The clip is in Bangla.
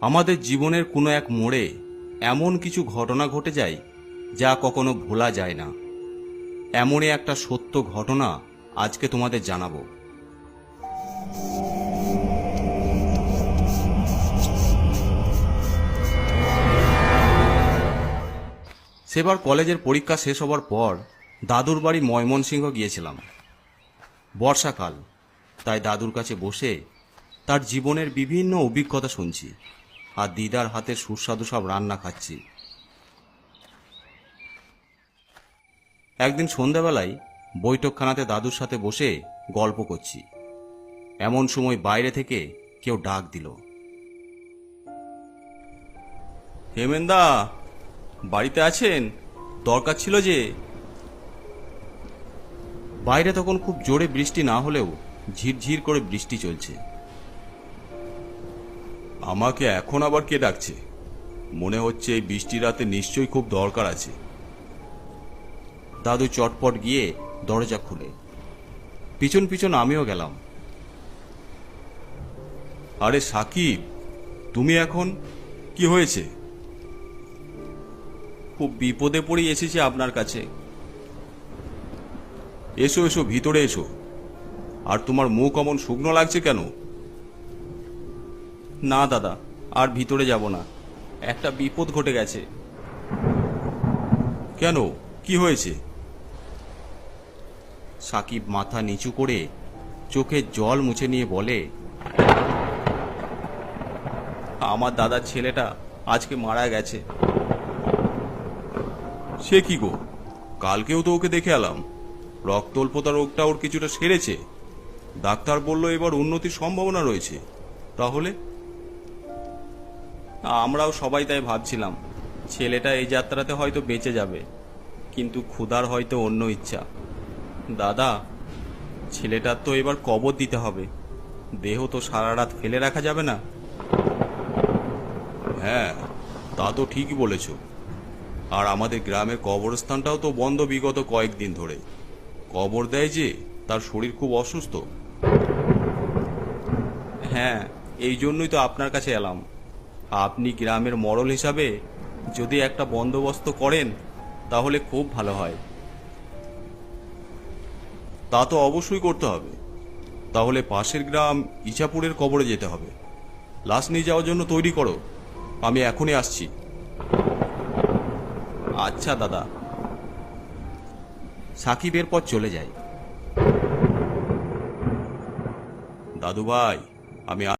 আমাদের জীবনের কোনো এক মোড়ে এমন কিছু ঘটনা ঘটে যায় যা কখনো ভোলা যায় না। এমনই একটা সত্য ঘটনা আজকে তোমাদের জানাব। সেবার কলেজের পরীক্ষা শেষ হবার পর দাদুর বাড়ি ময়মনসিংহ গিয়েছিলাম। বর্ষাকাল, তাই দাদুর কাছে বসে তার জীবনের বিভিন্ন অভিজ্ঞতা শুনছি। আর দিদার হাতে সুস্বাদু সব রান্না খাচ্ছি। একদিন সন্ধ্যাবেলায় বৈঠকখানাতে দাদুর সাথে বসে গল্প করছি। এমন সময় বাইরে থেকে কেউ ডাক দিল। হেমেন্দা, বাড়িতে আছেন? দরকার ছিল যে। বাইরে তখন খুব জোরে বৃষ্টি না হলেও ঝিরঝির করে বৃষ্টি চলছে। আমাকে এখন আবার কে ডাকছে? মনে হচ্ছে এই বৃষ্টি রাতে নিশ্চয়ই খুব দরকার আছে। দাদু চটপট গিয়ে দরজা খুলে। পিছন পিছন আমিও গেলাম। আরে সাকিব, তুমি এখন কি হয়েছে? খুব বিপদে পড়ে এসেছি আপনার কাছে। এসো এসো, ভিতরে এসো। আর তোমার মুখ অমন শুকনো লাগছে কেন? না, দাদা, আর ভিতরে যাব না। একটা বিপদ ঘটে গেছে। কেন? কি হয়েছে? সাকিব মাথা নিচু করে চোখে জল মুছে নিয়ে বলে, আমার দাদার ছেলেটা আজকে মারা গেছে। সে কি গো? কালকেও তো ওকে দেখে এলাম। রক্তল্পতা রোগটা ওর কিছুটা সেরেছে। ডাক্তার বলল এবার উন্নতির সম্ভাবনা রয়েছে। তাহলে আমরাও সবাই তাই ভাবছিলাম। ছেলেটা এই যাত্রাতে হয়তো বেঁচে যাবে কিন্তু ক্ষুধার হয়তো অন্য ইচ্ছা। দাদা ছেলেটার তো এবার কবর দিতে হবে। দেহ তো সারা রাত ফেলে রাখা যাবে না। হ্যাঁ তা তো ঠিকই বলেছ। আর আমাদের গ্রামের কবরস্থানটাও তো বন্ধ বিগত কয়েকদিন ধরে। কবর দেয় যে তার শরীর খুব অসুস্থ। হ্যাঁ এই জন্যই তো আপনার কাছে এলাম। আপনি গ্রামের মরল হিসাবে যদি একটা বন্দোবস্ত করেন, তাহলে খুব ভালো হয়। তা তো অবশ্যই করতে হবে। তাহলে পাশের গ্রাম ইছাপুরের কবরে যেতে হবে। লাশ নিয়ে যাওয়ার জন্য তৈরি করো। আমি এখনই আসছি। আচ্ছা দাদা। সাকিবের পর চলে যায়। দাদু ভাই আমি